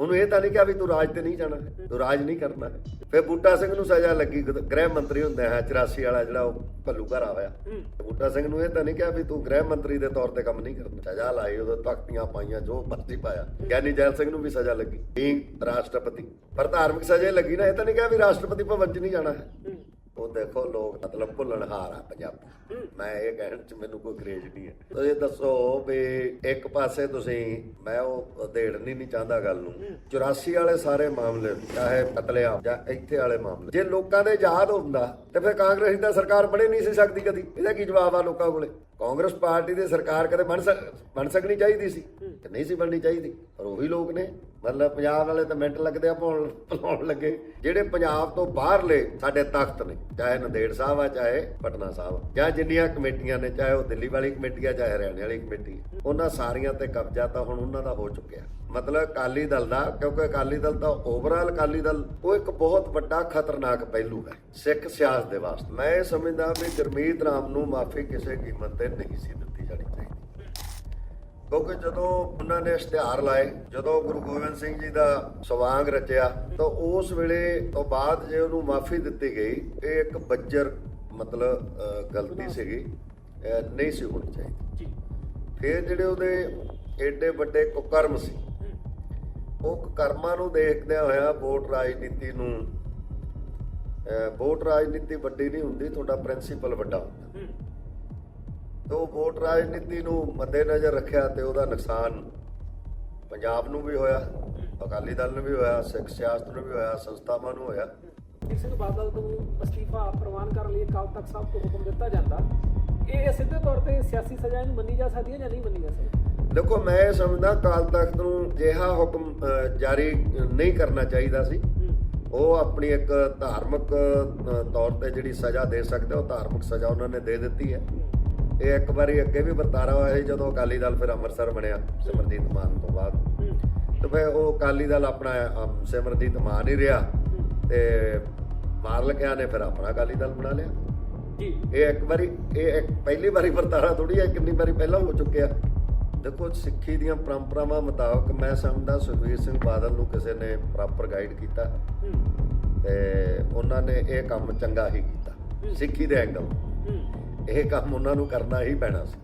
ਉਹਨੂੰ ਇਹ ਤਾਂ ਨਹੀਂ ਕਿਹਾ ਵੀ ਤੂੰ ਰਾਜ ਤੇ ਨਹੀਂ ਜਾਣਾ ਤੂੰ ਰਾਜ ਨਹੀਂ ਕਰਨਾ। ਫਿਰ ਬੂਟਾ ਸਿੰਘ ਨੂੰ ਸਜ਼ਾ ਲੱਗੀ ਗ੍ਰਹਿ ਮੰਤਰੀ ਹੁੰਦਾ ਹੈ 84 ਵਾਲਾ ਜਿਹੜਾ ਉਹ ਭੱਲੂ ਘਰ ਹੋਇਆ ਬੂਟਾ ਸਿੰਘ ਨੂੰ ਇਹ ਤਾਂ ਨਹੀਂ ਕਿਹਾ ਵੀ ਤੂੰ ਗ੍ਰਹਿ ਮੰਤਰੀ ਦੇ ਤੌਰ ਤੇ ਕੰਮ ਨਹੀਂ ਕਰਨਾ। ਸਜ਼ਾ ਲਾਈ ਉਦੋਂ ਤਖਤੀਆਂ ਪਾਈਆਂ ਜੋ ਮਰਜ਼ੀ ਪਾਇਆ। ਗਿਆਨੀ ਜੈਲ ਸਿੰਘ ਨੂੰ ਵੀ ਸਜ਼ਾ ਲੱਗੀ ਬੀਂਗ ਰਾਸ਼ਟਰਪਤੀ। ਪਰ ਧਾਰਮਿਕ ਸਜ਼ਾ ਲੱਗੀ ਨਾ ਇਹ ਤਾਂ ਨਹੀਂ ਕਿਹਾ ਵੀ ਰਾਸ਼ਟਰਪਤੀ ਭਵਨ 'ਚ ਨਹੀਂ ਜਾਣਾ। ਹੈ। ਉਹ ਦੇਖੋ ਲੋਕ ਮਤਲਬ ਭੁੱਲਣਹਾਰ ਆ ਪੰਜਾਬ। ਮੈਂ ਇਹ ਕਹਿਣ ਚ ਮੈਨੂੰ ਕੋਈ ਗਰੇਜ ਨਹੀਂ ਹੈ। ਤੁਸੀਂ ਦੱਸੋ ਵੀ ਇੱਕ ਪਾਸੇ ਤੁਸੀਂ ਮੈਂ ਉਹ ਦੇੜਨੀ ਨਹੀਂ ਚਾਹੁੰਦਾ ਗੱਲ ਨੂੰ। 84 ਵਾਲੇ ਸਾਰੇ ਮਾਮਲੇ ਚਾਹੇ ਕਤਲੇਆਮ ਜਾਂ ਇੱਥੇ ਵਾਲੇ ਮਾਮਲੇ। ਜੇ ਲੋਕਾਂ ਦੇ ਯਾਦ ਹੁੰਦਾ ਤੇ ਫਿਰ ਕਾਂਗਰਸ ਦੀ ਸਰਕਾਰ ਬਣੇ ਨਹੀਂ ਸੀ ਸਕਦੀ ਕਦੀ। ਇਹਦਾ ਕੀ ਜਵਾਬ ਆ ਲੋਕਾਂ ਕੋਲੇ? ਕਾਂਗਰਸ ਪਾਰਟੀ ਦੀ ਸਰਕਾਰ ਕਦੇ ਬਣ ਸਕ ਬਣ ਸਕਣੀ ਚਾਹੀਦੀ ਸੀ ਤੇ ਨਹੀਂ ਸੀ ਬਣਨੀ ਚਾਹੀਦੀ। ਪਰ ਉਹੀ ਲੋਕ ਨੇ ਮਤਲਬ ਪੰਜਾਬ ਵਾਲੇ ਤਾਂ ਮਿੰਟ ਲੱਗਦੇ ਆ ਭੁੱਲ ਭੁਲਾਉਣ ਲੱਗੇ। ਜਿਹੜੇ ਪੰਜਾਬ ਤੋਂ ਬਾਹਰਲੇ ਸਾਡੇ ਤਖਤ ਨੇ ਚਾਹੇ ਨੰਦੇੜ ਸਾਹਿਬ ਆ ਚਾਹੇ ਪਟਨਾ ਸਾਹਿਬ ਜਾਂ ਜਿੰਨੀਆਂ ਕਮੇਟੀਆਂ ਨੇ ਚਾਹੇ ਉਹ ਦਿੱਲੀ ਵਾਲੀ ਕਮੇਟੀ ਆ ਚਾਹੇ ਹਰਿਆਣੇ ਵਾਲੀ ਕਮੇਟੀ ਉਹਨਾਂ ਸਾਰੀਆਂ ਤੇ ਕਬਜ਼ਾ ਤਾਂ ਹੁਣ ਉਹਨਾਂ ਦਾ ਹੋ ਚੁੱਕਿਆ। ਮਤਲਬ ਅਕਾਲੀ ਦਲ ਦਾ ਕਿਉਂਕਿ ਅਕਾਲੀ ਦਲ ਤਾਂ ਓਵਰਆਲ ਅਕਾਲੀ ਦਲ ਉਹ ਇੱਕ ਬਹੁਤ ਵੱਡਾ ਖਤਰਨਾਕ ਪਹਿਲੂ ਹੈ ਸਿੱਖ ਸਿਆਸਤ ਦੇ ਵਾਸਤੇ। ਮੈਂ ਇਹ ਸਮਝਦਾ ਵੀ ਗੁਰਮੀਤ ਰਾਮ ਨੂੰ ਮਾਫੀ ਕਿਸੇ ਕੀਮਤ ਤੇ ਨਹੀਂ ਸੀ ਦਿੱਤੀ ਜਾਣੀ ਚਾਹੀਦੀ। ਕਿਉਂਕਿ ਜਦੋਂ ਉਹਨਾਂ ਨੇ ਇਸ਼ਤਿਹਾਰ ਲਾਏ ਜਦੋਂ ਗੁਰੂ ਗੋਬਿੰਦ ਸਿੰਘ ਜੀ ਦਾ ਸਵਾਂਗ ਰਚਿਆ ਤਾਂ ਉਸ ਵੇਲੇ ਤੋਂ ਬਾਅਦ ਜੇ ਉਹਨੂੰ ਮਾਫੀ ਦਿੱਤੀ ਗਈ ਇਹ ਇੱਕ ਬੱਜਰ ਮਤਲਬ ਗਲਤੀ ਸੀਗੀ ਨਹੀਂ ਸੀ ਹੋਣੀ ਚਾਹੀਦੀ। ਜੀ। ਫਿਰ ਜਿਹੜੇ ਉਹਦੇ ਏਡੇ ਵੱਡੇ ਕੁਕਰਮ ਸੀ ਉਹ ਕੁਕਰਮਾਂ ਨੂੰ ਦੇਖਦਿਆਂ ਹੋਇਆ ਵੋਟ ਰਾਜਨੀਤੀ ਨੂੰ ਵੋਟ ਰਾਜਨੀਤੀ ਵੱਡੀ ਨਹੀਂ ਹੁੰਦੀ ਤੁਹਾਡਾ ਪ੍ਰਿੰਸੀਪਲ ਵੱਡਾ ਹੁੰਦਾ। ਤੇ ਵੋਟ ਰਾਜਨੀਤੀ ਨੂੰ ਮੱਦੇਨਜ਼ਰ ਰੱਖਿਆ ਤੇ ਉਹਦਾ ਨੁਕਸਾਨ ਪੰਜਾਬ ਨੂੰ ਵੀ ਹੋਇਆ ਅਕਾਲੀ ਦਲ ਨੂੰ ਵੀ ਹੋਇਆ ਸਿੱਖ ਸਿਆਸਤ ਨੂੰ ਵੀ ਹੋਇਆ ਸੰਸਥਾਵਾਂ ਨੂੰ ਹੋਇਆ। ਸਿੰਘ ਬਾਦਲ ਤੋਂ ਅਸਤੀਫਾ ਪ੍ਰਵਾਨ ਕਰਨ ਲਈ ਅਕਾਲ ਤਖਤ ਸਾਹਿਬ ਤੋਂ ਹੁਕਮ ਦਿੱਤਾ ਜਾਂਦਾ ਇਹ ਸਿੱਧੇ ਤੌਰ ਤੇ ਸਿਆਸੀ ਸਜ਼ਾ ਨੂੰ ਮੰਨੀ ਜਾ ਸਕਦੀ ਹੈ ਜਾਂ ਨਹੀਂ ਮੰਨੀ ਜਾ ਸਕਦੀ? ਦੇਖੋ ਮੈਂ ਇਹ ਸਮਝਦਾ ਕਾਲ ਤਖਤ ਨੂੰ ਜਿਹਾ ਹੁਕਮ ਜਾਰੀ ਨਹੀਂ ਕਰਨਾ ਚਾਹੀਦਾ ਸੀ। ਉਹ ਆਪਣੀ ਇੱਕ ਧਾਰਮਿਕ ਤੌਰ ਤੇ ਜਿਹੜੀ ਸਜ਼ਾ ਦੇ ਸਕਦੇ ਉਹ ਧਾਰਮਿਕ ਸਜ਼ਾ ਉਹਨਾਂ ਨੇ ਦੇ ਦਿੱਤੀ ਹੈ। ਇਹ ਇੱਕ ਵਾਰੀ ਅੱਗੇ ਵੀ ਵਰਤਾਰਾ ਹੋਇਆ ਸੀ ਜਦੋਂ ਅਕਾਲੀ ਦਲ ਫਿਰ ਅੰਮ੍ਰਿਤਸਰ ਬਣਿਆ ਸਿਮਰਜੀਤ ਮਾਨ ਤੋਂ ਬਾਅਦ। ਤੇ ਫਿਰ ਉਹ ਅਕਾਲੀ ਦਲ ਆਪਣਾ ਸਿਮਰਜੀਤ ਮਾਨ ਹੀ ਰਿਹਾ। ਤੇ ਮਾਰਲਕਿਆਂ ਨੇ ਫਿਰ ਆਪਣਾ ਅਕਾਲੀ ਦਲ ਬਣਾ ਲਿਆ। ਜੀ। ਇਹ ਇੱਕ ਵਾਰੀ ਇਹ ਇੱਕ ਪਹਿਲੀ ਵਾਰੀ ਵਰਤਾਰਾ ਥੋੜੀ ਹੈ ਕਿੰਨੀ ਵਾਰੀ ਪਹਿਲਾਂ ਹੋ ਚੁੱਕਿਆ। ਦੇਖੋ ਸਿੱਖੀ ਦੀਆਂ ਪਰੰਪਰਾਵਾਂ ਮੁਤਾਬਕ ਮੈਂ ਸਮਝਦਾ ਸੁਖਵੀਰ ਸਿੰਘ ਬਾਦਲ ਨੂੰ ਕਿਸੇ ਨੇ ਪ੍ਰੋਪਰ ਗਾਈਡ ਕੀਤਾ। ਤੇ ਉਹਨਾਂ ਨੇ ਇਹ ਕੰਮ ਚੰਗਾ ਹੀ ਕੀਤਾ ਸਿੱਖੀ ਦੇ ਐਂਗਲ ਇਹ ਕੰਮ ਉਹਨਾਂ ਨੂੰ ਕਰਨਾ ਹੀ ਪੈਣਾ ਸੀ।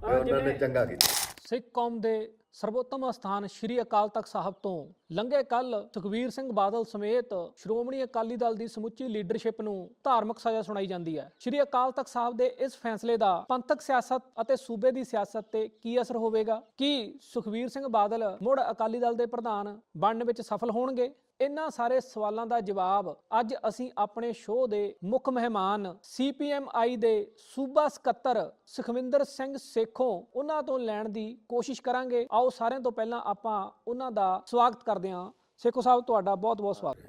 ਤੇ ਉਹਨਾਂ ਨੇ ਚੰਗਾ ਕੀਤਾ। ਸਿੱਖ ਕੌਮ ਦੇ ਸਰਵੋਤਮ ਅਸਥਾਨ ਸ੍ਰੀ ਅਕਾਲ ਤਖਤ ਸਾਹਿਬ ਤੋਂ ਲੰਘੇ ਕੱਲ ਸੁਖਬੀਰ ਸਿੰਘ ਬਾਦਲ ਸਮੇਤ ਸ਼੍ਰੋਮਣੀ ਅਕਾਲੀ ਦਲ ਦੀ ਸਮੁੱਚੀ ਲੀਡਰਸ਼ਿਪ ਨੂੰ ਧਾਰਮਿਕ ਸਜ਼ਾ ਸੁਣਾਈ ਜਾਂਦੀ ਹੈ। ਸ੍ਰੀ ਅਕਾਲ ਤਖਤ ਸਾਹਿਬ ਦੇ ਇਸ ਫੈਸਲੇ ਦਾ ਪੰਥਕ ਸਿਆਸਤ ਅਤੇ ਸੂਬੇ ਦੀ ਸਿਆਸਤ ਤੇ ਕੀ ਅਸਰ ਹੋਵੇਗਾ? ਕੀ ਸੁਖਬੀਰ ਸਿੰਘ ਬਾਦਲ ਮੁੜ ਅਕਾਲੀ ਦਲ ਦੇ ਪ੍ਰਧਾਨ ਬਣਨ ਵਿੱਚ ਸਫਲ ਹੋਣਗੇ? ਇਹਨਾਂ ਸਾਰੇ ਸਵਾਲਾਂ ਦਾ ਜਵਾਬ ਅੱਜ ਅਸੀਂ ਆਪਣੇ ਸ਼ੋਅ ਦੇ ਮੁੱਖ ਮਹਿਮਾਨ CPMI ਦੇ ਸੂਬਾ ਸਕੱਤਰ ਸੁਖਵਿੰਦਰ ਸਿੰਘ ਸੇਖੋਂ ਉਹਨਾਂ ਤੋਂ ਲੈਣ ਦੀ ਕੋਸ਼ਿਸ਼ ਕਰਾਂਗੇ। ਆਓ ਸਾਰਿਆਂ ਤੋਂ ਪਹਿਲਾਂ ਆਪਾਂ ਉਹਨਾਂ ਦਾ ਸਵਾਗਤ ਕਰਦੇ ਹਾਂ। ਸੇਖੋ ਸਾਹਿਬ, ਤੁਹਾਡਾ ਬਹੁਤ ਬਹੁਤ ਸਵਾਗਤ।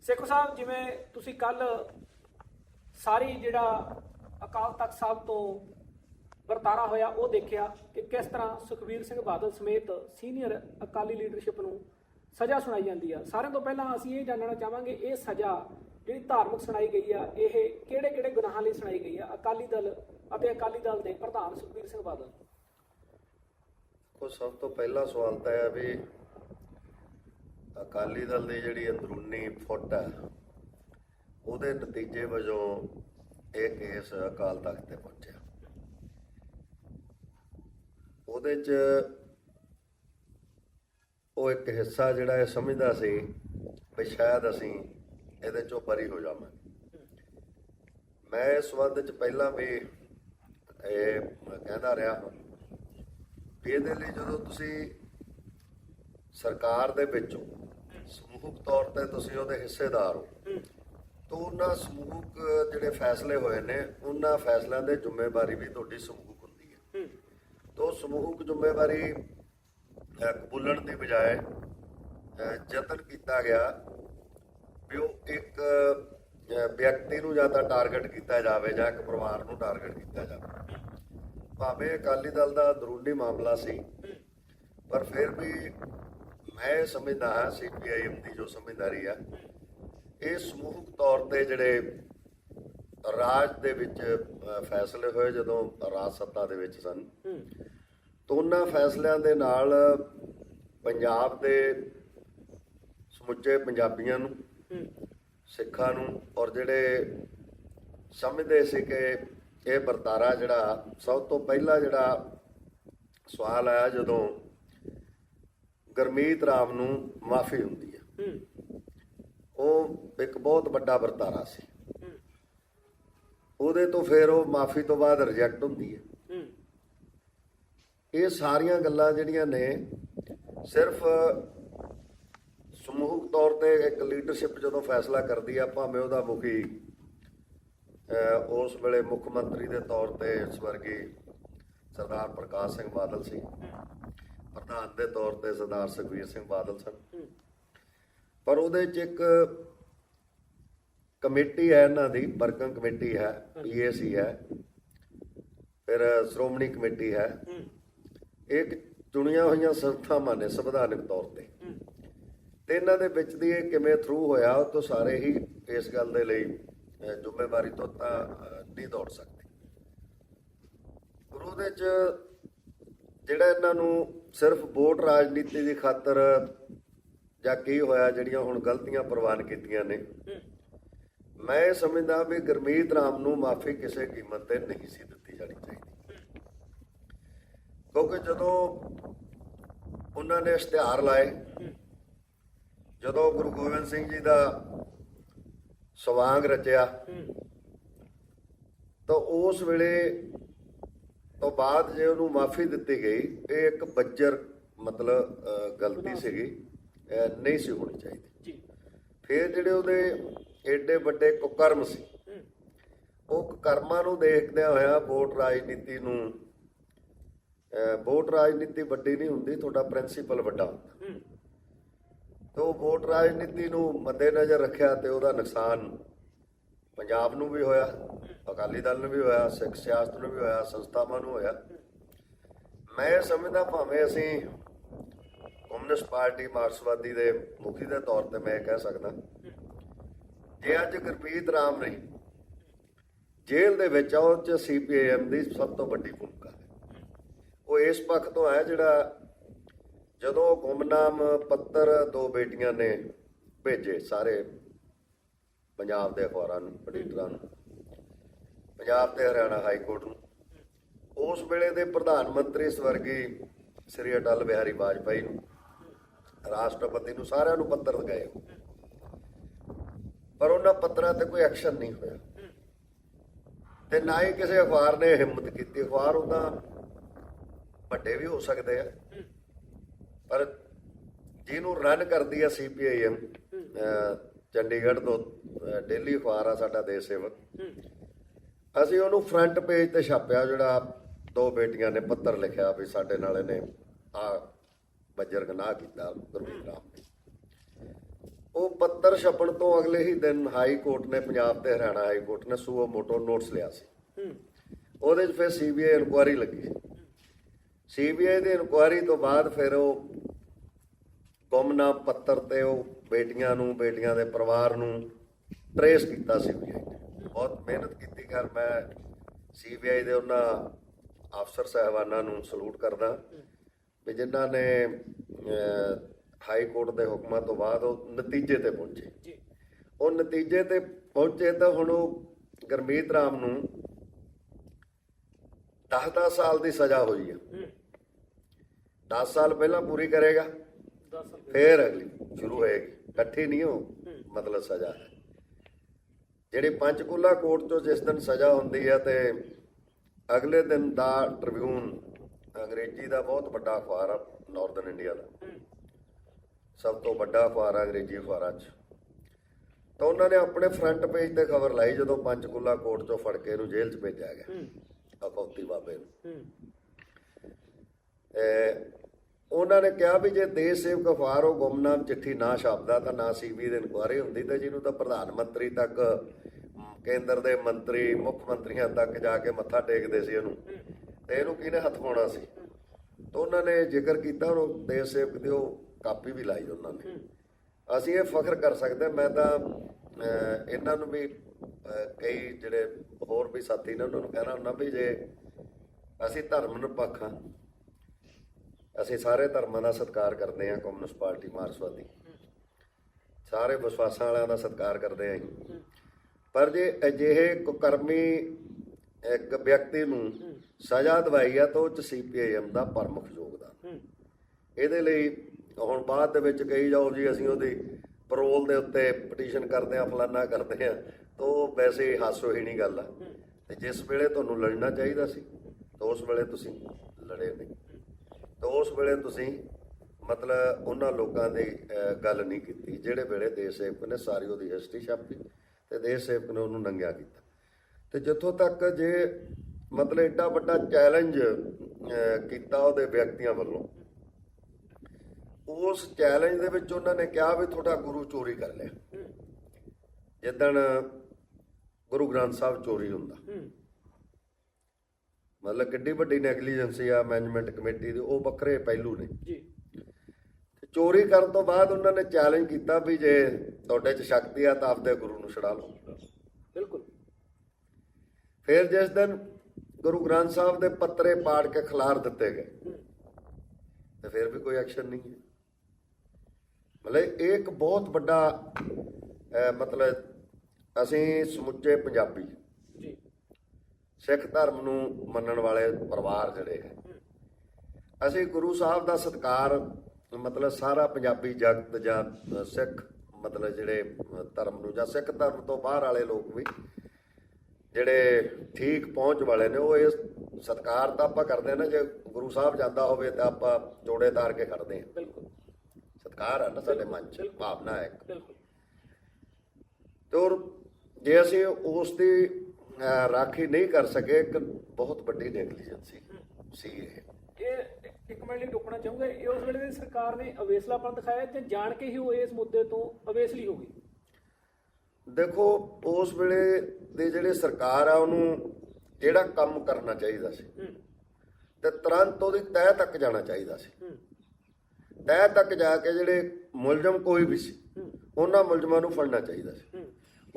ਸੇਖੋ ਸਾਹਿਬ, ਜਿਵੇਂ ਤੁਸੀਂ ਕੱਲ ਸਾਰੀ ਜਿਹੜਾ ਅਕਾਲ ਤਖਤ ਸਾਹਿਬ ਤੋਂ ਵਰਤਾਰਾ ਹੋਇਆ, ਉਹ ਦੇਖਿਆ ਕਿ ਕਿਸ ਤਰ੍ਹਾਂ ਸੁਖਬੀਰ ਸਿੰਘ ਬਾਦਲ ਸਮੇਤ ਸੀਨੀਅਰ ਅਕਾਲੀ ਲੀਡਰਸ਼ਿਪ ਨੂੰ ਸਜ਼ਾ ਸੁਣਾਈ ਜਾਂਦੀ ਆ। ਸਾਰਿਆਂ ਤੋਂ ਪਹਿਲਾਂ ਅਸੀਂ ਇਹ ਜਾਣਨਾ ਚਾਹਾਂਗੇ, ਇਹ ਸਜ਼ਾ ਜਿਹੜੀ ਧਾਰਮਿਕ ਸੁਣਾਈ ਗਈ ਆ, ਇਹ ਕਿਹੜੇ ਕਿਹੜੇ ਗੁਨਾਹਾਂ ਲਈ ਸੁਣਾਈ ਗਈ ਆ? ਅਕਾਲੀ ਦਲ ਅਤੇ ਅਕਾਲੀ ਦਲ ਦੇ ਪ੍ਰਧਾਨ ਸੁਖਬੀਰ ਸਿੰਘ ਬਾਦਲ। ਉਹ ਸਭ ਤੋਂ ਪਹਿਲਾ ਸਵਾਲ ਤਾਂ ਹੈ ਵੀ ਅਕਾਲੀ ਦਲ ਦੀ ਜਿਹੜੀ ਅੰਦਰੂਨੀ ਫੁੱਟ ਹੈ ਉਹਦੇ ਨਤੀਜੇ ਵਜੋਂ ਇਹ ਕੇਸ ਅਕਾਲ ਤਖਤ ਤੇ ਪਹੁੰਚਿਆ। ਉਹਦੇ 'ਚ ਉਹ ਇੱਕ ਹਿੱਸਾ ਜਿਹੜਾ ਇਹ ਸਮਝਦਾ ਸੀ ਵੀ ਸ਼ਾਇਦ ਅਸੀਂ ਇਹਦੇ ਚੋਂ ਪਰੀ ਹੋ ਜਾਵਾਂਗੇ। ਮੈਂ ਇਸ ਸੰਬੰਧ 'ਚ ਪਹਿਲਾਂ ਵੀ ਇਹ ਕਹਿੰਦਾ ਰਿਹਾ ਹਾਂ ਵੀ ਇਹਦੇ ਲਈ ਜਦੋਂ ਤੁਸੀਂ ਸਰਕਾਰ ਦੇ ਵਿੱਚੋਂ ਸਮੂਹਕ ਤੌਰ ਤੇ ਤੁਸੀਂ ਉਹਦੇ ਹਿੱਸੇਦਾਰ ਹੋ, ਤਾਂ ਉਹਨਾਂ ਸਮੂਹਕ ਜਿਹੜੇ ਫੈਸਲੇ ਹੋਏ ਨੇ, ਉਹਨਾਂ ਫੈਸਲਿਆਂ ਦੇ ਜ਼ਿੰਮੇਵਾਰੀ ਵੀ ਤੁਹਾਡੀ ਸਮੂਹਕ ਹੁੰਦੀ ਹੈ। ਤਾਂ ਉਹ ਸਮੂਹਕ ਜ਼ਿੰਮੇਵਾਰੀ ਕਬੂਲਣ ਦੀ ਬਜਾਏ ਯਤਨ ਕੀਤਾ ਗਿਆ ਵੀ ਉਹ ਇੱਕ ਵਿਅਕਤੀ ਨੂੰ ਜਾਂ ਤਾਂ ਟਾਰਗੇਟ ਕੀਤਾ ਜਾਵੇ ਜਾਂ ਇੱਕ ਪਰਿਵਾਰ ਨੂੰ ਟਾਰਗੇਟ ਕੀਤਾ ਜਾਵੇ। ਭਾਵੇਂ ਅਕਾਲੀ ਦਲ ਦਾ ਅੰਦਰੂਨੀ ਮਾਮਲਾ ਸੀ, ਪਰ ਫਿਰ ਵੀ ਮੈਂ ਇਹ ਸਮਝਦਾ ਹਾਂ ਸੀਪੀਆਈਐਮ ਦੀ ਜੋ ਸਮਝਦਾਰੀ ਆ, ਇਹ ਸਮੂਹਕ ਤੌਰ ਤੇ ਜਿਹੜੇ ਰਾਜ ਦੇ ਵਿੱਚ ਫੈਸਲੇ ਹੋਏ ਜਦੋਂ ਰਾਜ ਸੱਤਾ ਦੇ ਵਿੱਚ ਸਨ ਤਾਂ ਉਹਨਾਂ ਫੈਸਲਿਆਂ ਦੇ ਨਾਲ ਪੰਜਾਬ ਦੇ ਸਮੁੱਚੇ ਪੰਜਾਬੀਆਂ ਨੂੰ ਸਿੱਖਾਂ ਨੂੰ ਔਰ ਜਿਹੜੇ ਸਮਝਦੇ ਸੀ ਕਿ ਇਹ ਵਰਤਾਰਾ ਜਿਹੜਾ ਸਭ ਤੋਂ ਪਹਿਲਾ ਜਿਹੜਾ ਸਵਾਲ ਆਇਆ ਜਦੋਂ ਗਰਮੀਤ ਰਾਮ ਨੂੰ ਮਾਫੀ ਹੁੰਦੀ ਹੈ। ਉਹ ਇੱਕ ਬਹੁਤ ਵੱਡਾ ਵਰਤਾਰਾ ਸੀ। ਉਹਦੇ ਤੋਂ ਫਿਰ ਉਹ ਮਾਫੀ ਤੋਂ ਬਾਅਦ ਰਿਜੈਕਟ ਹੁੰਦੀ ਹੂੰ ਇਹ ਸਾਰੀਆਂ ਗੱਲਾਂ ਜਿਹੜੀਆਂ ਨੇ ਸਿਰਫ ਸਮੂਹਕ ਤੌਰ ਤੇ ਇੱਕ ਲੀਡਰਸ਼ਿਪ ਜਦੋਂ ਫੈਸਲਾ ਕਰਦੀ ਆ, ਭਾਵੇਂ ਉਹਦਾ ਮੁਖੀ ਉਸ ਵੇਲੇ ਮੁੱਖ ਮੰਤਰੀ ਦੇ ਤੌਰ ਤੇ ਸਵਰਗੀ ਸਰਦਾਰ ਪ੍ਰਕਾਸ਼ ਸਿੰਘ ਬਾਦਲ ਸੀ। ਪ੍ਰਧਾਨ ਦੇ ਤੌਰ ਤੇ ਸਰਦਾਰ ਸੁਖਬੀਰ ਸਿੰਘ ਬਾਦਲ ਸਨ। ਪਰ ਉਹਦੇ ਚ ਇੱਕ ਕਮੇਟੀ ਹੈ ਇਹਨਾਂ ਦੀ, ਵਰਕਿੰਗ ਕਮੇਟੀ ਹੈ ਪੀਏਸੀ ਹੈ, ਫਿਰ ਸ਼੍ਰੋਮਣੀ ਕਮੇਟੀ ਹੈ। ਹੂੰ ਇੱਕ ਚੁਣੀਆਂ ਹੋਈਆਂ ਸੰਸਥਾਵਾਂ ਨੇ ਸੰਵਿਧਾਨਕ ਤੌਰ ਤੇ। ਤੇ ਇਹਨਾਂ ਦੇ ਵਿੱਚ ਦੀ ਇਹ ਕਿਵੇਂ ਥਰੂ ਹੋਇਆ ਉਹ ਤੋਂ ਸਾਰੇ ਹੀ ਇਸ ਗੱਲ ਦੇ ਲਈ ਜ਼ਿੰਮੇਵਾਰੀ ਤੋਂ ਤਾਂ ਨਹੀਂ ਦੌੜ ਸਕਦੇ। ਪਰ ਉਹਦੇ ਚ ਜਿਹੜਾ ਇਹਨਾਂ ਨੂੰ ਸਿਰਫ ਵੋਟ ਰਾਜਨੀਤੀ ਦੀ ਖਾਤਰ ਜਾਂ ਕੀ ਹੋਇਆ ਜਿਹੜੀਆਂ ਹੁਣ ਗਲਤੀਆਂ ਪ੍ਰਵਾਨ ਕੀਤੀਆਂ ਨੇ ਮੈਂ ਇਹ ਸਮਝਦਾ ਵੀ ਗੁਰਮੀਤ ਰਾਮ ਨੂੰ ਮਾਫੀ ਕਿਸੇ ਕੀਮਤ ਤੇ ਨਹੀਂ ਸੀ ਕਿਉਂਕਿ ਜਦੋਂ ਉਹਨਾਂ ਨੇ ਇਸ਼ਤਿਹਾਰ ਲਾਏ ਜਦੋਂ ਗੁਰੂ ਗੋਬਿੰਦ ਸਿੰਘ ਜੀ ਦਾ ਸਵਾਂਗ ਰਚਿਆ ਤਾਂ ਉਸ ਵੇਲੇ ਤੋਂ ਬਾਅਦ ਜੇ ਉਹਨੂੰ ਮਾਫੀ ਦਿੱਤੀ ਗਈ ਇਹ ਇੱਕ ਬੱਜਰ ਮਤਲਬ ਗਲਤੀ ਸੀਗੀ ਨਹੀਂ ਸੀ ਹੋਣੀ ਚਾਹੀਦੀ। ਜੀ। ਫਿਰ ਜਿਹੜੇ ਉਹਦੇ ਏਡੇ ਵੱਡੇ ਕੁਕਰਮ ਸੀ ਉਹ ਕਰਮਾਂ ਨੂੰ ਦੇਖਦਿਆਂ ਹੋਇਆ ਵੋਟ ਰਾਜਨੀਤੀ ਨੂੰ ਵੋਟ ਰਾਜਨੀਤੀ ਵੱਡੀ ਨਹੀਂ ਹੁੰਦੀ ਤੁਹਾਡਾ ਪ੍ਰਿੰਸੀਪਲ ਵੱਡਾ ਹੁੰਦਾ। ਤੇ ਉਹ ਵੋਟ ਰਾਜਨੀਤੀ ਨੂੰ ਮੱਦੇਨਜ਼ਰ ਰੱਖਿਆ ਤੇ ਉਹਦਾ ਨੁਕਸਾਨ ਪੰਜਾਬ ਨੂੰ ਵੀ ਹੋਇਆ ਅਕਾਲੀ ਦਲ ਨੂੰ ਵੀ ਹੋਇਆ ਸਿੱਖ ਸਿਆਸਤ ਨੂੰ ਵੀ ਹੋਇਆ ਸੰਸਥਾਵਾਂ ਨੂੰ ਹੋਇਆ। ਮੈਂ ਸਮਝਦਾ ਭਾਵੇਂ ਅਸੀਂ ਕਮਿਊਨਿਸਟ ਪਾਰਟੀ ਮਾਰਕਸਵਾਦੀ ਦੇ ਮੁਖੀ ਦੇ ਤੌਰ ਤੇ ਮੈਂ ਕਹਿ ਸਕਦਾ। ਜੇ ਅੱਜ ਗੁਰਪ੍ਰੀਤ ਰਾਮ ਨੇ ਜੇਲ੍ਹ ਦੇ ਵਿੱਚ ਆ ਉਹ ਚ ਸੀਪੀਆਈਐਮ ਦੀ ਸਭ ਤੋਂ ਵੱਡੀ ਭੂਮਿਕਾ। ਉਹ ਇਸ ਪੱਖ ਤੋਂ ਹੈ ਜਿਹੜਾ ਜਦੋਂ ਗੁੰਮਨਾਮ ਪੱਤਰ ਦੋ ਬੇਟੀਆਂ ਨੇ ਭੇਜੇ ਸਾਰੇ ਪੰਜਾਬ ਦੇ ਅਖਬਾਰਾਂ ਨੂੰ ਐਡੀਟਰਾਂ ਨੂੰ, ਪੰਜਾਬ ਤੇ ਹਰਿਆਣਾ ਹਾਈ ਕੋਰਟ ਨੂੰ, ਉਸ ਵੇਲੇ ਦੇ ਪ੍ਰਧਾਨ ਮੰਤਰੀ ਸਵਰਗੀ ਸ੍ਰੀ ਅਟਲ ਬਿਹਾਰੀ ਵਾਜਪਾਈ ਨੂੰ, ਰਾਸ਼ਟਰਪਤੀ ਨੂੰ ਸਾਰਿਆਂ ਨੂੰ ਪੱਤਰ ਲਗਾਏ। ਪਰ ਉਹਨਾਂ ਪੱਤਰਾਂ ਤੇ ਕੋਈ ਐਕਸ਼ਨ ਨਹੀਂ ਹੋਇਆ। ਤੇ ਨਾ ਹੀ ਕਿਸੇ ਅਖਬਾਰ ਨੇ ਹਿੰਮਤ ਕੀਤੀ। ਅਖਬਾਰ ਉਹਦਾ ਵੱਡੇ ਵੀ ਹੋ ਸਕਦੇ ਆ। ਪਰ ਜਿਹਨੂੰ ਰਨ ਕਰਦੀ ਆ ਸੀਪੀਆਈਐਮ ਚੰਡੀਗੜ੍ਹ ਤੋਂ ਡੇਲੀ ਅਖਬਾਰ ਆ ਸਾਡਾ ਦੇਸ਼ ਸੇਵਕ। ਅਸੀਂ ਉਹਨੂੰ ਫਰੰਟ ਪੇਜ ਤੇ ਛਾਪਿਆ ਜਿਹੜਾ ਦੋ ਬੇਟੀਆਂ ਨੇ ਪੱਤਰ ਲਿਖਿਆ ਵੀ ਸਾਡੇ ਨਾਲ ਇਹਨੇ ਆ ਬੱਜਰ ਗਨਾਹ ਕੀਤਾ ਗੁਰਮੀਤ ਰਾਮ ਨੇ। ਉਹ ਪੱਤਰ ਛਪਣ ਤੋਂ ਅਗਲੇ ਹੀ ਦਿਨ ਹਾਈ ਕੋਰਟ ਨੇ ਪੰਜਾਬ ਤੇ ਹਰਿਆਣਾ ਹਾਈ ਕੋਰਟ ਨੇ ਸੂਓ ਮੋਟੋ ਨੋਟਿਸ ਲਿਆ ਸੀ। ਉਹਦੇ 'ਚ ਫਿਰ ਸੀਬੀਆਈ ਇਨਕੁਆਰੀ ਲੱਗੀ ਸੀਬੀਆਈ ਦੀ ਇਨਕੁਆਰੀ ਤੋਂ ਬਾਅਦ ਫਿਰ ਉਹ ਗੁੰਮਨਾਮ ਪੱਤਰ ਤੇ ਉਹ ਬੇਟੀਆਂ ਨੂੰ ਬੇਟੀਆਂ ਦੇ ਪਰਿਵਾਰ ਨੂੰ ਟਰੇਸ ਕੀਤਾ ਸੀਬੀਆਈ ਨੇ। ਬਹੁਤ ਮਿਹਨਤ ਕੀਤੀ। ਕਰ ਮੈਂ ਸੀਬੀਆਈ ਦੇ ਉਹਨਾਂ ਅਫਸਰ ਸਾਹਿਬਾਨਾਂ ਨੂੰ ਸਲੂਟ ਕਰਦਾ ਵੀ ਜਿਨ੍ਹਾਂ ਨੇ ਹਾਈ ਕੋਰਟ ਦੇ ਹੁਕਮਾਂ ਤੋਂ ਬਾਅਦ ਉਹ ਨਤੀਜੇ ਤੇ ਪਹੁੰਚੇ। ਉਹ ਨਤੀਜੇ ਤੇ ਪਹੁੰਚੇ ਤਾਂ ਹੁਣ ਉਹ ਗਰਮੀਤ ਰਾਮ ਨੂੰ 10-10 ਸਾਲ ਦੀ ਸਜ਼ਾ ਹੋਈ ਹੂੰ। 10 ਸਾਲ ਪਹਿਲਾਂ ਪੂਰੀ ਕਰੇਗਾ। 10 ਸਾਲ ਫੇਰ ਅਗਲੀ ਸ਼ੁਰੂ ਹੋਏਗੀ। ਇਕੱਠੀ ਨਹੀਂ ਹੋ ਮਤਲਬ ਸਜ਼ਾ ਹੈ। ਜਿਹੜੀ ਪੰਚਕੂਲਾ ਕੋਰਟ ਤੋਂ ਜਿਸ ਦਿਨ ਸਜ਼ਾ ਹੁੰਦੀ ਹੈ ਤੇ ਅਗਲੇ ਦਿਨ ਦਾ ਟ੍ਰਿਬਿਊਨ ਅੰਗਰੇਜ਼ੀ ਦਾ ਬਹੁਤ ਵੱਡਾ ਅਖਬਾਰ ਆ ਨਾਰਥਰਨ ਇੰਡੀਆ ਦਾ। ਸਭ ਤੋਂ ਵੱਡਾ ਅਖਬਾਰ ਆ ਅੰਗਰੇਜ਼ੀ ਅਖਬਾਰਾਂ 'ਚ। ਤਾਂ ਉਹਨਾਂ ਨੇ ਆਪਣੇ ਫਰੰਟ ਪੇਜ ਤੇ ਖਬਰ ਲਾਈ ਜਦੋਂ ਪੰਚਕੂਲਾ ਕੋਰਟ ਤੋਂ ਫੜ ਕੇ ਇਹਨੂੰ ਜੇਲ੍ਹ 'ਚ ਭੇਜਿਆ ਗਿਆ। ਅਕੌਤੀ ਬਾਬੇ ਨੂੰ। ਉਹਨਾਂ ਨੇ ਕਿਹਾ ਵੀ ਜੇ ਦੇਸ਼ ਸੇਵਕ ਅਖਬਾਰ ਉਹ ਗੁੰਮਨਾਮ ਚਿੱਠੀ ਨਾ ਛਾਪਦਾ ਤਾਂ ਨਾ ਸੀਬੀ ਦੀ ਇਨਕੁਆਰੀ ਹੁੰਦੀ ਤਾਂ ਜਿਹਨੂੰ ਤਾਂ ਪ੍ਰਧਾਨ ਮੰਤਰੀ ਤੱਕ, ਕੇਂਦਰ ਦੇ ਮੰਤਰੀ, ਮੁੱਖ ਮੰਤਰੀਆਂ ਤੱਕ ਜਾ ਕੇ ਮੱਥਾ ਟੇਕਦੇ ਸੀ ਇਹਨੂੰ। ਤੇ ਇਹਨੂੰ ਕਿਹਨੇ ਹੱਥ ਪਾਉਣਾ ਸੀ? ਤਾਂ ਉਹਨਾਂ ਨੇ ਜ਼ਿਕਰ ਕੀਤਾ ਉਹ ਦੇਸ਼ ਸੇਵਕ ਦੀ ਉਹ ਕਾਪੀ ਵੀ ਲਾਈ ਉਹਨਾਂ ਨੇ। ਅਸੀਂ ਇਹ ਫਖਰ ਕਰ ਸਕਦੇ ਮੈਂ ਤਾਂ ਇਹਨਾਂ ਨੂੰ ਵੀ ਕਈ ਜਿਹੜੇ ਹੋਰ ਵੀ ਸਾਥੀ ਨੇ ਉਹਨਾਂ ਨੂੰ ਕਹਿਣਾ ਹੁੰਦਾ ਵੀ ਜੇ ਅਸੀਂ ਧਰਮ ਨਿਰਪੱਖ ਹਾਂ ਅਸੀਂ ਸਾਰੇ ਧਰਮਾਂ ਦਾ ਸਤਿਕਾਰ ਕਰਦੇ ਹਾਂ, ਕਮਿਊਨਿਸਟ ਪਾਰਟੀ, ਮਾਰਕਸਵਾਦੀ। ਸਾਰੇ ਵਿਸ਼ਵਾਸਾਂ ਵਾਲਿਆਂ ਦਾ ਸਤਿਕਾਰ ਕਰਦੇ ਹਾਂ ਅਸੀਂ। ਪਰ ਜੇ ਅਜਿਹੇ ਕੁਕਰਮੀ ਇੱਕ ਵਿਅਕਤੀ ਨੂੰ ਸਜ਼ਾ ਦਵਾਈ ਆ, ਤਾਂ ਉਹ ਚ ਸੀਪੀਆਈਐਮ ਦਾ ਪ੍ਰਮੁੱਖ ਯੋਗਦਾਨ ਇਹਦੇ ਲਈ ਹੁਣ ਬਾਅਦ ਦੇ ਵਿੱਚ ਕਹੀ ਜਾਓ ਜੀ, ਅਸੀਂ ਉਹਦੀ ਪਰੋਲ ਦੇ ਉੱਤੇ ਪਟੀਸ਼ਨ ਕਰਦੇ ਆ ਫਲਾਨਾ ਕਰਦੇ ਆ ਤਾਂ ਉਹ ਵੈਸੇ ਹਾਸੋ ਹੀ ਨਹੀਂ ਗੱਲ ਆ। ਤੇ ਜਿਸ ਵੇਲੇ ਤੁਹਾਨੂੰ ਲੜਨਾ ਚਾਹੀਦਾ ਸੀ, ਤਾਂ ਉਸ ਵੇਲੇ ਤੁਸੀਂ ਲੜੇ ਨਹੀਂ। ਤਾਂ ਉਸ ਵੇਲੇ ਤੁਸੀਂ ਮਤਲਬ ਉਹਨਾਂ ਲੋਕਾਂ ਦੀ ਗੱਲ ਨਹੀਂ ਕੀਤੀ, ਜਿਹੜੇ ਵੇਲੇ ਦੇਸ਼ ਸੇਵਕ ਨੇ ਸਾਰੀ ਉਹਦੀ ਹਿਸਟਰੀ ਛਾਪੀ ਤੇ ਦੇਸ਼ ਸੇਵਕ ਨੇ ਉਹਨੂੰ ਨੰਗਿਆ ਕੀਤਾ। ਤੇ ਜਿੱਥੋਂ ਤੱਕ ਜੇ ਮਤਲਬ ਐਡਾ ਵੱਡਾ ਚੈਲੰਜ ਕੀਤਾ ਉਹਦੇ ਵਿਅਕਤੀਆਂ ਵੱਲੋਂ, ਉਸ ਚੈਲੰਜ ਦੇ ਵਿੱਚ ਉਹਨਾਂ ਨੇ ਕਿਹਾ ਵੀ ਤੁਹਾਡਾ ਗੁਰੂ ਚੋਰੀ ਕਰ ਲਿਆ। ਜਿੱਦਣ ਗੁਰੂ ਗ੍ਰੰਥ ਸਾਹਿਬ ਚੋਰੀ ਹੁੰਦਾ ਮਤਲਬ ਕਿੱਡੀ ਵੱਡੀ ਨੈਗਲੀਜੈਂਸੀ ਆ ਮੈਨੇਜਮੈਂਟ ਕਮੇਟੀ ਦੀ ਉਹ ਵੱਖਰੇ ਪਹਿਲੂ ਨੇ। ਜੀ। ਚੋਰੀ ਕਰਨ ਤੋਂ ਬਾਅਦ ਉਹਨਾਂ ਨੇ ਚੈਲੰਜ ਕੀਤਾ ਵੀ ਜੇ ਤੁਹਾਡੇ 'ਚ ਸ਼ਕਤੀ ਆ ਤਾਂ ਆਪਦੇ ਗੁਰੂ ਨੂੰ ਛੁਡਾ ਲਓ। ਬਿਲਕੁਲ। ਫਿਰ ਜਿਸ ਦਿਨ ਗੁਰੂ ਗ੍ਰੰਥ ਸਾਹਿਬ ਦੇ ਪੱਤਰੇ ਪਾੜ ਕੇ ਖਿਲਾਰ ਦਿੱਤੇ ਗਏ ਤੇ ਫਿਰ ਵੀ ਕੋਈ ਐਕਸ਼ਨ ਨਹੀਂ ਹੈ। ਮਤਲਬ ਇਹ ਇੱਕ ਬਹੁਤ ਵੱਡਾ ਮਤਲਬ ਅਸੀਂ ਸਮੁੱਚੇ ਪੰਜਾਬੀ ਸਿੱਖ ਧਰਮ ਨੂੰ ਮੰਨਣ ਵਾਲੇ ਪਰਿਵਾਰ ਜਿਹੜੇ ਹੈ। ਅਸੀਂ ਗੁਰੂ ਸਾਹਿਬ ਦਾ ਸਤਿਕਾਰ ਮਤਲਬ ਸਾਰਾ ਪੰਜਾਬੀ ਜਗਤ ਜਾਂ ਸਿੱਖ ਮਤਲਬ ਜਿਹੜੇ ਧਰਮ ਨੂੰ ਜਾਂ ਸਿੱਖ ਧਰਮ ਤੋਂ ਬਾਹਰ ਵਾਲੇ ਲੋਕ ਵੀ ਜਿਹੜੇ ਠੀਕ ਪਹੁੰਚ ਵਾਲੇ ਨੇ ਉਹ ਇਸ ਸਤਿਕਾਰ ਤਾਂ ਆਪਾਂ ਕਰਦੇ ਨਾ ਜੇ ਗੁਰੂ ਸਾਹਿਬ ਜਾਂਦਾ ਹੋਵੇ ਤਾਂ ਆਪਾਂ ਜੋੜੇ ਤਾਰ ਕੇ ਖੜਦੇ ਆ ਬਿਲਕੁਲ। ਸਤਿਕਾਰ ਆ ਨਾ ਸਾਡੇ ਮਨ 'ਚ। ਭਾਵਨਾ ਹੈ ਇੱਕ। ਬਿਲਕੁਲ। ਤੇ ਜੇ ਅਸੀਂ ਉਸ ਦੀ ਰਾਖੀ ਨਹੀਂ ਕਰ ਸਕੇ ਇੱਕ ਬਹੁਤ ਵੱਡੀ ਨੈਗਲੀਜੈਂਸੀ ਸੀ ਇਹ। ਇਹ ਇੱਕ ਮਿੰਟ ਲਈ ਟੋਕਣਾ ਚਾਹੂੰਗਾ ਇਹ ਉਸ ਵੇਲੇ ਦੀ ਸਰਕਾਰ ਨੇ ਅਵੇਸਲਾਪਨ ਦਿਖਾਇਆ ਜਾਂ ਜਾਣ ਕੇ ਹੀ ਉਹ ਇਸ ਮੁੱਦੇ ਤੋਂ ਅਵੇਸਲੀ ਹੋ ਗਈ? ਦੇਖੋ ਉਸ ਵੇਲੇ ਦੇ ਜਿਹੜੇ ਸਰਕਾਰ ਆ ਉਹਨੂੰ ਜਿਹੜਾ ਕੰਮ ਕਰਨਾ ਚਾਹੀਦਾ ਸੀ ਤੇ ਤੁਰੰਤ ਉਹਦੀ ਤਹਿ ਤੱਕ ਜਾਣਾ ਚਾਹੀਦਾ ਸੀ। ਤਹਿ ਤੱਕ ਜਾ ਕੇ ਜਿਹੜੇ ਮੁਲਜ਼ਮ ਕੋਈ ਵੀ ਸੀ ਉਹਨਾਂ ਮੁਲਜ਼ਮਾਂ ਨੂੰ ਫੜਨਾ ਚਾਹੀਦਾ ਸੀ।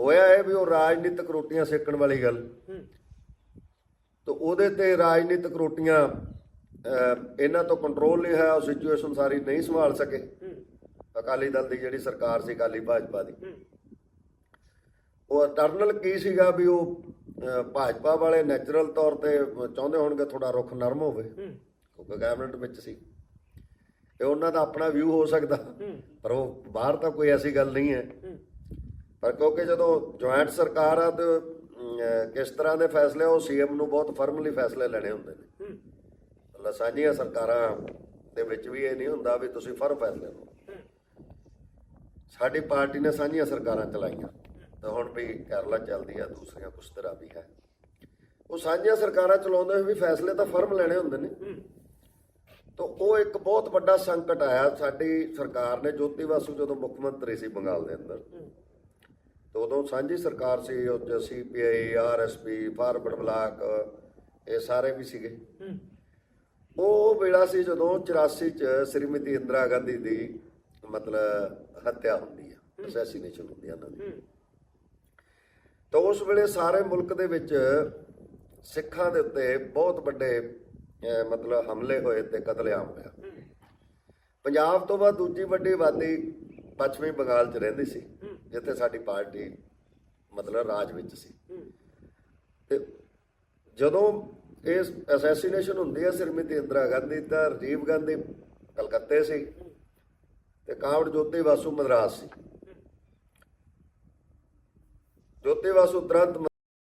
ਹੋਇਆ ਇਹ ਵੀ ਉਹ ਰਾਜਨੀਤਿਕ ਰੋਟੀਆਂ ਸੇਕਣ ਵਾਲੀ ਗੱਲ। ਤੇ ਉਹਦੇ ਤੇ ਰਾਜਨੀਤਿਕ ਰੋਟੀਆਂ ਇਹਨਾਂ ਤੋਂ ਕੰਟਰੋਲ ਨਹੀਂ ਹੋਇਆ ਉਹ ਸਿਚੁਏਸ਼ਨ ਸਾਰੀ ਨਹੀਂ ਸੰਭਾਲ ਸਕੇ। ਅਕਾਲੀ ਦਲ ਦੀ ਜਿਹੜੀ ਸਰਕਾਰ ਸੀ ਅਕਾਲੀ ਭਾਜਪਾ ਦੀ। ਉਹ ਟਰਨਲ ਕੀ ਸੀਗਾ ਵੀ ਉਹ ਭਾਜਪਾ ਵਾਲੇ ਨੈਚੁਰਲ ਤੌਰ ਤੇ ਚਾਹੁੰਦੇ ਹੋਣਗੇ ਥੋੜਾ ਰੁਖ ਨਰਮ ਹੋਵੇ। ਕਿਉਂਕਿ ਕੈਬਨਿਟ ਵਿੱਚ ਸੀ। ਇਹ ਉਹਨਾਂ ਦਾ ਆਪਣਾ ਵਿਊ ਹੋ ਸਕਦਾ। ਪਰ ਉਹ ਬਾਹਰ ਤਾਂ ਕੋਈ ਐਸੀ ਗੱਲ ਨਹੀਂ ਹੂੰ। ਪਰ ਕਿਉਂਕਿ ਜਦੋਂ ਜੁਆਇੰਟ ਸਰਕਾਰ ਆ ਤੇ ਕਿਸ ਤਰ੍ਹਾਂ ਦੇ ਫੈਸਲੇ ਉਹ ਸੀਐਮ ਨੂੰ ਬਹੁਤ ਫਰਮਲੀ ਫੈਸਲੇ ਲੈਣੇ ਹੁੰਦੇ ਨੇ। ਹੂੰ। ਮਤਲਬ ਸਾਂਝੀਆਂ ਸਰਕਾਰਾਂ ਦੇ ਵਿੱਚ ਵੀ ਇਹ ਨਹੀਂ ਹੁੰਦਾ ਵੀ ਤੁਸੀਂ ਫਰਮ ਫੈਸਲੇ ਲਓ। ਸਾਡੀ ਪਾਰਟੀ ਨੇ ਸਾਂਝੀਆਂ ਸਰਕਾਰਾਂ ਚਲਾਈਆਂ। ਤੇ ਹੁਣ ਵੀ ਕੇਰਲਾ ਚੱਲਦੀ ਆ ਦੂਸਰੀਆਂ ਕੁਛ ਤਰ੍ਹਾਂ ਵੀ ਹੈ। ਉਹ ਸਾਂਝੀਆਂ ਸਰਕਾਰਾਂ ਚਲਾਉਂਦੇ ਹੋਏ ਵੀ ਫੈਸਲੇ ਤਾਂ ਫਰਮ ਲੈਣੇ ਹੁੰਦੇ ਨੇ। ਤਾਂ ਉਹ ਇੱਕ ਬਹੁਤ ਵੱਡਾ ਸੰਕਟ ਆਇਆ ਸਾਡੀ ਸਰਕਾਰ ਨੇ ਜੋਤੀ ਬਾਸੂ ਜਦੋਂ ਮੁੱਖ ਮੰਤਰੀ ਸੀ ਬੰਗਾਲ ਦੇ ਅੰਦਰ। ਤੇ ਉਦੋਂ ਸਾਂਝੀ ਸਰਕਾਰ ਸੀ ਉਹ ਚ ਸੀਪੀਆਈ ਆਰਐਸਪੀ ਫਾਰਵਰਡ ਬਲਾਕ ਇਹ ਸਾਰੇ ਵੀ ਸੀਗੇ। ਉਹ ਵੇਲਾ ਸੀ ਜਦੋਂ 84 ਚ ਸ੍ਰੀਮਤੀ ਇੰਦਰਾ ਗਾਂਧੀ ਦੀ ਮਤਲਬ ਹੱਤਿਆ ਹੁੰਦੀ ਆ ਅਸੈਸੀਨੇਸ਼ਨ ਹੁੰਦੀ ਆ ਉਹਨਾਂ ਦੀ। ਤਾਂ ਉਸ ਵੇਲੇ ਸਾਰੇ ਮੁਲਕ ਦੇ ਵਿੱਚ ਸਿੱਖਾਂ ਦੇ ਉੱਤੇ ਬਹੁਤ ਵੱਡੇ ਮਤਲਬ ਹਮਲੇ ਹੋਏ ਤੇ ਕਤਲੇਆਮ ਹੋਇਆ। ਪੰਜਾਬ ਤੋਂ ਬਾਅਦ ਦੂਜੀ ਵੱਡੀ ਆਬਾਦੀ ਪੱਛਮੀ ਬੰਗਾਲ 'ਚ ਰਹਿੰਦੀ ਸੀ। ਜਿੱਥੇ ਸਾਡੀ ਪਾਰਟੀ ਮਤਲਬ ਰਾਜ ਵਿੱਚ ਸੀ। ਤੇ ਜਦੋਂ ਇਸ ਅਸੈਸੀਨੇਸ਼ਨ ਹੁੰਦੀ ਹੈ ਸ਼੍ਰੀਮਤੀ ਇੰਦਰਾ ਗਾਂਧੀ ਤਾਂ ਰਾਜੀਵ ਗਾਂਧੀ ਕਲਕੱਤੇ ਸੀ ਤੇ ਕਾਵੜ ਜੋਤੀ ਵਾਸੂ ਮਦਰਾਸ ਸੀ। ਜੋਤੀ ਵਾਸੂ ਤੁਰੰਤ